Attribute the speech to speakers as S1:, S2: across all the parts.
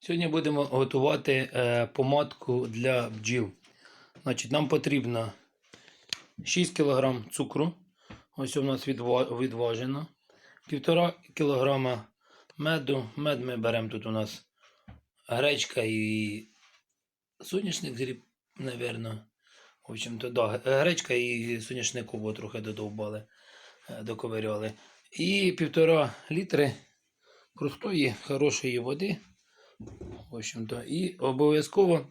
S1: Сьогодні будемо готувати е, помадку для бджіл. Значить, нам потрібно 6 кг цукру. Ось у нас відважено. 1,5 кг меду. Мед ми беремо тут у нас гречка і соняшник гріб, напевно. В общем-то, да, гречка і соняшникову трохи додовбали, е, доковиряли. І півтора літри простої, хорошої води. В общем-то, і обов'язково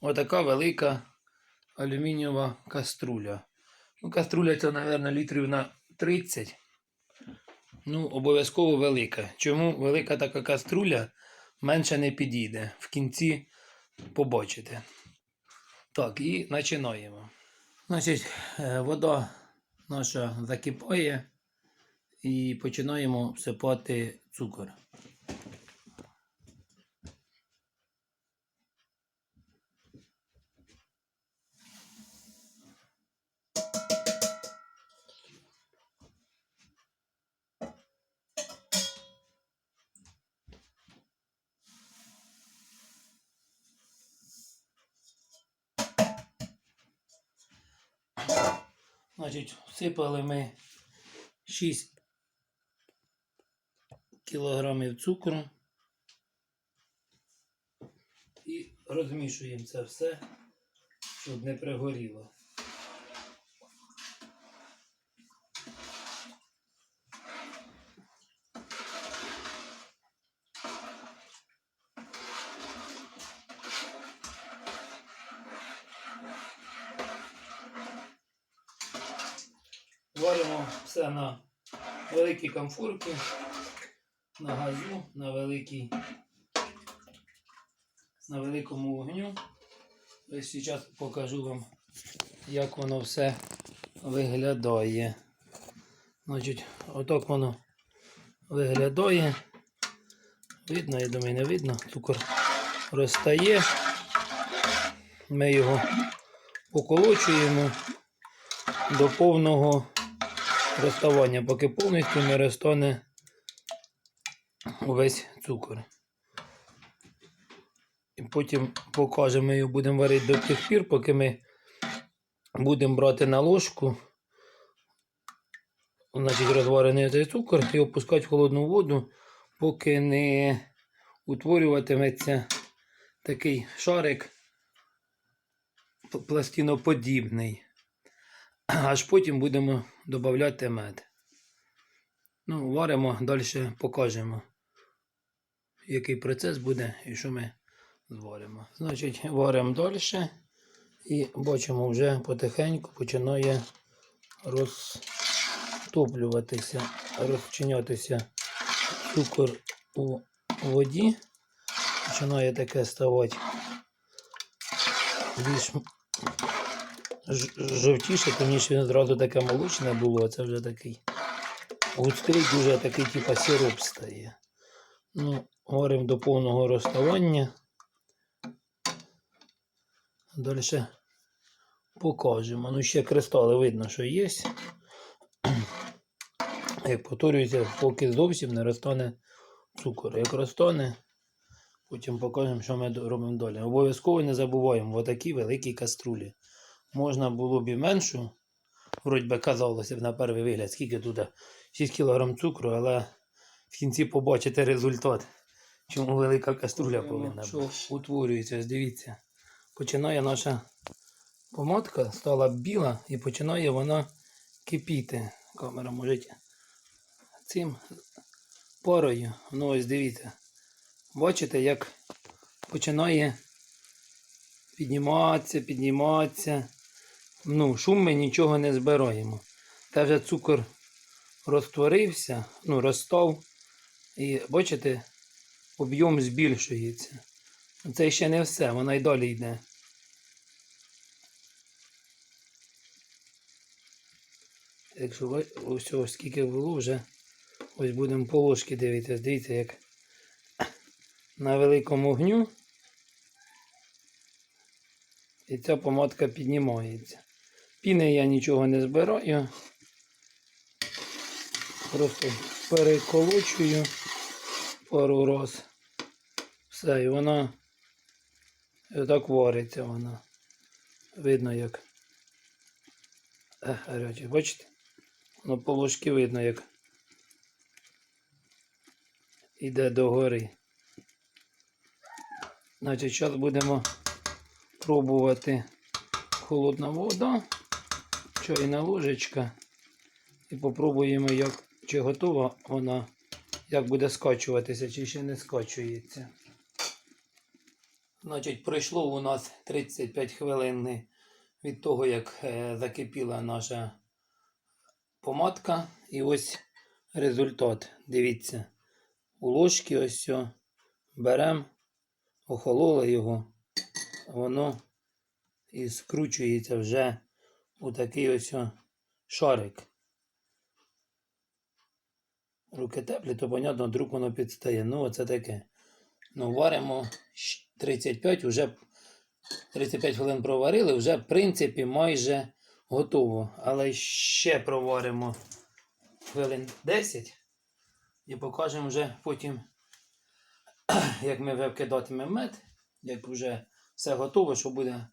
S1: отака велика алюмінієва каструля. Ну, каструля це, мабуть, літрів на 30. Ну, обов'язково велика. Чому велика така каструля менше не підійде? В кінці побачите. Так, і починаємо. Значить, е, вода наша закипає і починаємо всипати цукор. Всипали ми 6 кілограмів цукру і розмішуємо це все, щоб не пригоріло. Варимо все на комфорці, на газу, на великій, на великому вогню. Ось покажу вам, як воно все виглядає. Значить, отак воно виглядає. Видно, я думаю, не видно. Цукор розтає. Ми його поколочуємо до повного розставання, поки повністю не розтане увесь цукор. І потім покажемо, ми його будемо варити до тих пір, поки ми будемо брати на ложку, значить розварений цей цукор і опускати в холодну воду, поки не утворюватиметься такий шарик пластиноподібний. Аж потім будемо додати мед. Ну, варимо, далі покажемо, який процес буде і що ми зваримо. Значить, варимо далі і бачимо, вже потихеньку починає розтоплюватися, розчинятися цукор у воді. Починає таке ставати більш жовтіше, тоніше він зразу таке молочне було, а це вже такий густрий, дуже такий, типа сироп стає. Ну, говоримо до повного розставання. Далі покажемо. Ну, ще кристали видно, що є. Як повторюється, поки зовсім не розтане цукор. Як розтане, потім покажемо, що ми робимо далі. Обов'язково не забуваємо в отакій великій каструлі. Можна було б і меншу, вроді би казалося б на перший вигляд, скільки тут 6 кг цукру, але в кінці побачите результат, чому велика каструля повинна бути. Утворюється, дивіться. Починає наша помадка, стала біла і починає вона кипіти. Камера може цим парою. Ну ось дивіться. Бачите, як починає підніматися, підніматися. Ну, шум ми нічого не збираємо. Та вже цукор розтворився, ну, розстав. І бачите, об'єм збільшується. Це ще не все, вона й далі йде. Якщо ось ось скільки було вже, ось будемо по ложки дивитися. Дивіться, як на великому огню. І ця помадка піднімається. Піни я нічого не збираю. Просто переколочую пару раз. Все, і вона і так вариться вона. Видно як. Е, гаряче, бачите? Воно по видно, як іде догори. Значить, зараз будемо пробувати холодна вода, чайна ложечка. І попробуємо, як, чи готова вона, як буде скачуватися, чи ще не скачується. Значить, пройшло у нас 35 хвилин від того, як е, закипіла наша помадка. І ось результат. Дивіться. У ложки ось все. Беремо, охололо його, воно і скручується вже у такий ось шарик. Руки теплі, то понятно, друг воно підстає. Ну, оце таке. Ну, варимо 35, вже 35 хвилин проварили, вже в принципі майже готово. Але ще проваримо хвилин 10 і покажемо вже потім, як ми викидатимемо мед, як вже все готово, що буде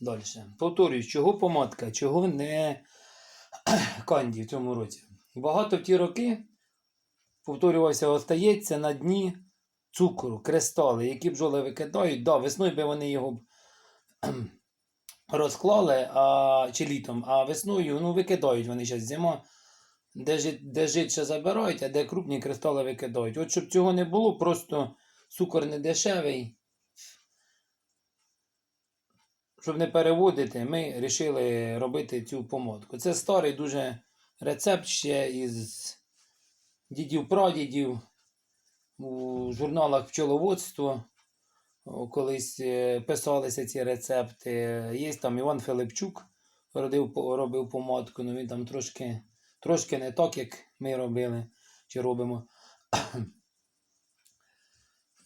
S1: далі. Повторюю, чого помадка, чого не канді в цьому році. Багато в ті роки, повторювався, остається на дні цукру, кристали, які бджоли викидають. Да, весною би вони його розклали а, чи літом, а весною ну, викидають вони зараз зима. Де, жит, де житше забирають, а де крупні кристали викидають. От щоб цього не було, просто цукор не дешевий. Щоб не переводити, ми вирішили робити цю помадку. Це старий дуже рецепт ще із дідів-прадідів у журналах пчеловодство. Колись е, писалися ці рецепти. Є там Іван Филипчук родив, робив помадку, ну він там трошки, трошки не так, як ми робили чи робимо.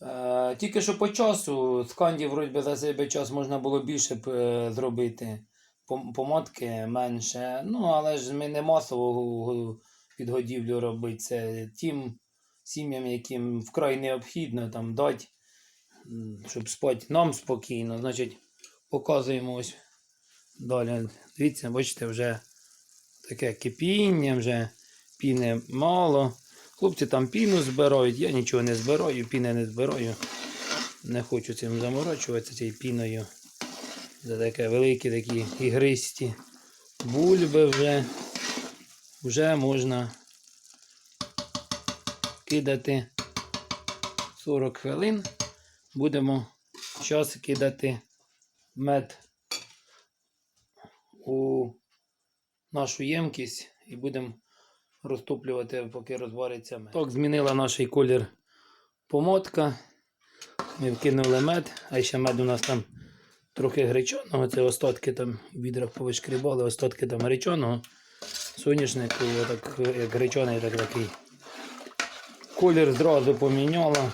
S1: Е, Тільки що по часу, з канді, вроді за себе час можна було більше б е, зробити. Пом- Помадки менше. Ну, але ж ми не масово підгодівлю робити. Це тим сім'ям, яким вкрай необхідно там дати, щоб спати нам спокійно. Значить, показуємо ось далі. Дивіться, бачите, вже таке кипіння, вже піни мало. Хлопці там піну збирають, я нічого не збираю, піни не збираю. Не хочу цим заморочуватися цією піною. Це таке великі такі ігристі бульби вже. Вже можна кидати 40 хвилин. Будемо час кидати мед у нашу ємкість і будемо розтоплювати, поки розвариться мед. Так, змінила наш колір помотка. Ми вкинули мед, а ще мед у нас там трохи гречаного. Це остатки там відрах повишкрібали, остатки там гречаного. Соняшнику, так, як гречаний, так такий. Колір зразу поміняла.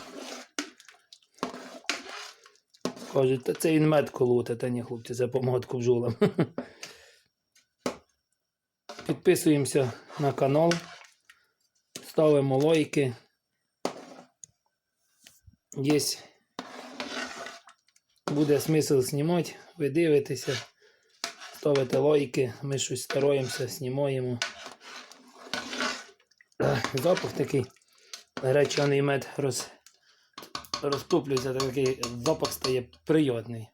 S1: Кажуть, та це він мед колоти, та ні, хлопці, це помадку бджолам. Підписуємося на канал, ставимо лайки. Є буде смисл знімати, ви дивитеся, ставите лайки, ми щось стараємося, знімаємо. Запах такий гречаний мед роз, розтоплюється, такий запах стає приємний.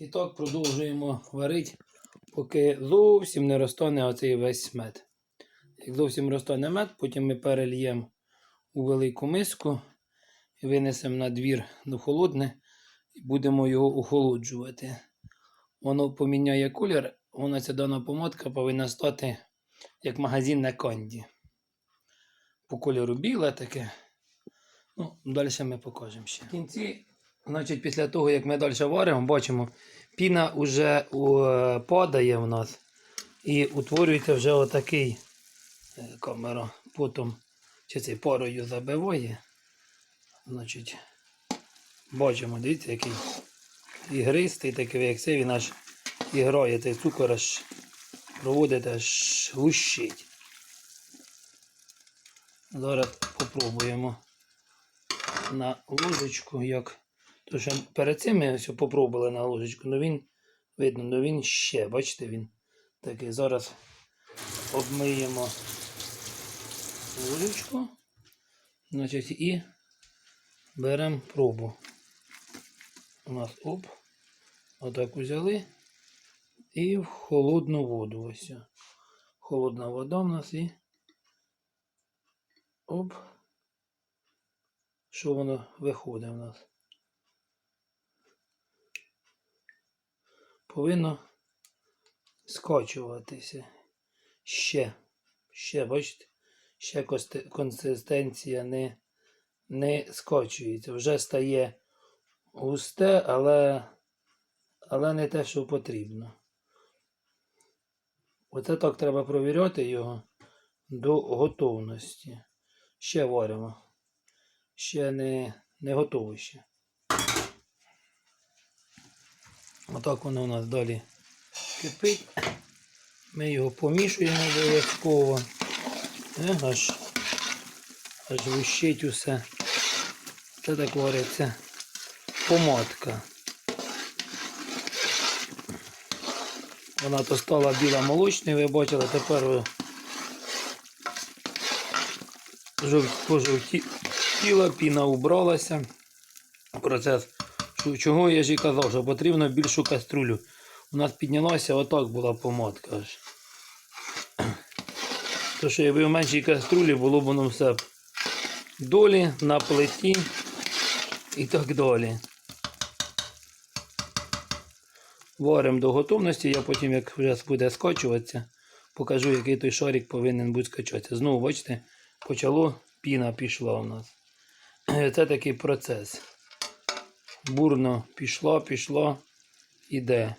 S1: І так продовжуємо варити, поки зовсім не розтане оцей весь мед. Як зовсім розтане мед, потім ми перельємо у велику миску і винесемо на двір до холодне і будемо його охолоджувати. Воно поміняє колір, вона ця дана помадка повинна стати як магазинне канді. По кольору біле таке. Ну, далі ми покажемо ще. В кінці, значить, після того, як ми далі варимо, бачимо, піна вже е, падає в нас і утворюється вже отакий е, камера. Потім чи цей порою забиває. Значить, бачимо, дивіться, який ігристий, такий, як це він аж іграє, цей цукор аж проводить аж гущить. Зараз попробуємо на ложечку, як. То що перед цим ми ось попробували на ложечку, але він видно, але він ще, бачите, він такий. Зараз обмиємо ложечку. Значить, і беремо пробу. У нас оп. Отак взяли. І в холодну воду. Ось. Холодна вода у нас і. Оп. Що воно виходить у нас? Повинно скачуватися. Ще. Ще, бачите? Ще консистенція не, не скочується. Вже стає густе, але, але не те, що потрібно. Оце так треба провіряти його до готовності. Ще варимо. Ще не, не готово ще. Отак воно у нас далі кипить. Ми його помішуємо обов'язково. Е, Аж, аж вищить усе. Це так вариться помадка. Вона то стала біла молочною, ви бачили, тепер пожовтіла, піна убралася. Процес. Чого я ж і казав, що потрібно більшу каструлю. У нас піднялася, отак була помадка. То що якби в меншій каструлі було б воно все долі на плиті і так далі. Варимо до готовності, я потім, як вже буде скочуватися, покажу, який той шарик повинен бути скачатися. Знову, бачите, почало, піна пішла у нас. Це такий процес. Бурно пішло, пішло, іде.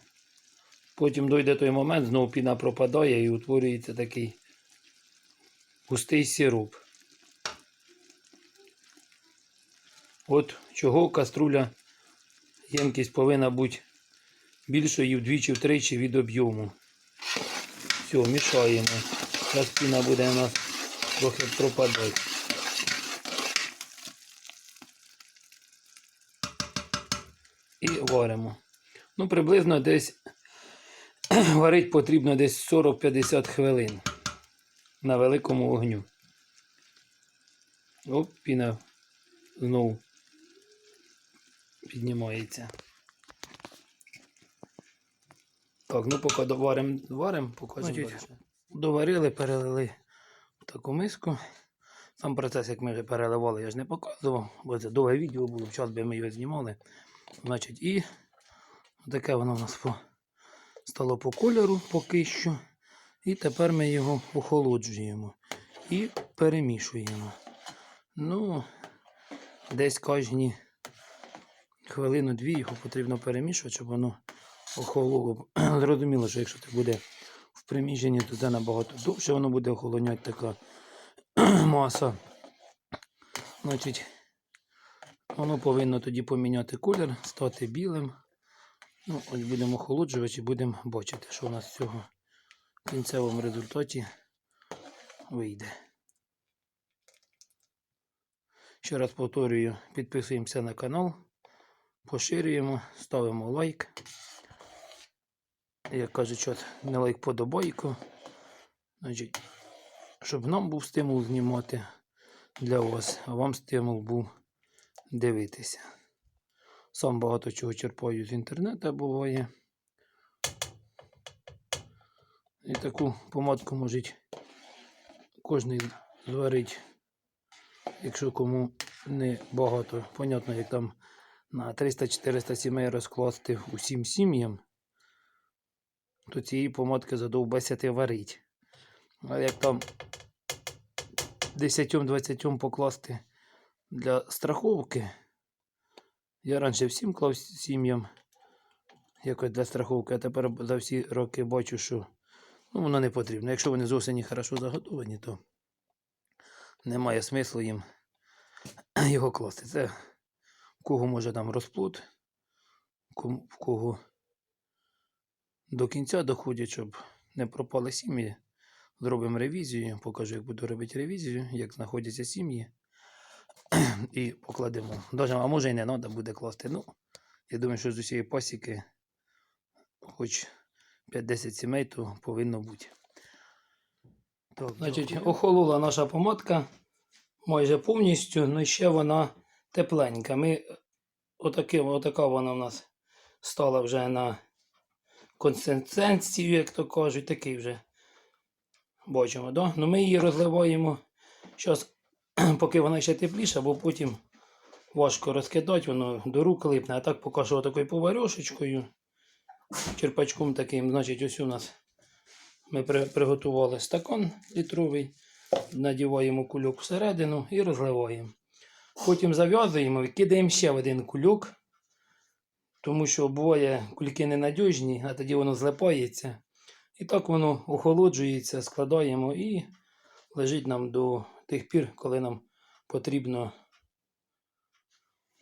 S1: Потім дойде той момент, знову піна пропадає і утворюється такий густий сироп. От чого каструля ємкість повинна бути більшою вдвічі втричі від об'єму. Все, мішаємо. Зараз піна буде у нас трохи пропадати. І варимо. Ну, приблизно десь варить потрібно десь 40-50 хвилин на великому вогню. Оп, піна знову піднімається. Так, ну поки доваримо, варимо, покажемо. Доварили, перелили в таку миску. Сам процес, як ми вже переливали, я ж не показував, бо це довге відео було, в час би ми його знімали. Значить, і таке воно у нас стало по кольору поки що. І тепер ми його охолоджуємо і перемішуємо. Ну, десь кожні хвилину-дві його потрібно перемішувати, щоб воно охололо. Зрозуміло, що якщо це буде в приміщенні, то це набагато довше воно буде охолоняти така маса. Значить, воно повинно тоді поміняти колір, стати білим. Ну, ось будемо охолоджувати і будемо бачити, що у нас з цього в кінцевому результаті вийде. Ще раз повторюю, підписуємося на канал, поширюємо, ставимо лайк. Як кажуть, що не лайк подобайку. Значить, щоб нам був стимул знімати для вас, а вам стимул був дивитися. Сам багато чого черпаю з інтернету буває. І таку помадку можуть кожен зварити, якщо кому не багато. Понятно, як там на 300-400 сімей розкласти усім сім'ям, то цієї помадки задовбесяти варить. А як там 10-20 покласти для страховки, я раніше всім клав сім'ям якось для страховки, а тепер за всі роки бачу, що ну, воно не потрібно. Якщо вони з осені хорошо заготовані, то немає смислу їм його класти. Це в кого може там розплод, в кого до кінця доходять, щоб не пропали сім'ї. Зробимо ревізію, покажу, як буду робити ревізію, як знаходяться сім'ї. і покладемо. Даже, а може і не треба буде класти. Ну, я думаю, що з усієї пасіки хоч 5-10 сімей, то повинно бути. Так, Значить, охолола наша помадка майже повністю, ну і ще вона тепленька. Ми отаке, отака вона в нас стала вже на консистенцію, як то кажуть, такий вже. Бачимо, да? Ну ми її розливаємо зараз, поки вона ще тепліша, бо потім важко розкидати, воно до рук липне. А так поки що такою поварьошечкою, черпачком таким, значить, ось у нас ми при- приготували стакан літровий, надіваємо кульок всередину і розливаємо. Потім зав'язуємо і кидаємо ще один кульок, тому що буває кульки ненадіжні, а тоді воно злипається. І так воно охолоджується, складаємо і лежить нам до тих пір, коли нам потрібно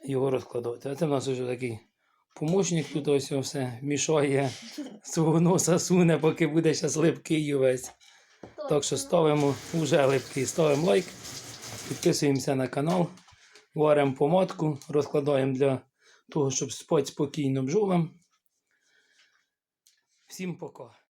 S1: його розкладати. А це в нас вже такий помощник тут ось все мішає свого носа суне, поки буде зараз липкий увесь. Так що ставимо вже липкий, ставимо лайк, підписуємося на канал, варимо помадку, розкладаємо для того, щоб спати спокійно бджолам. Всім пока.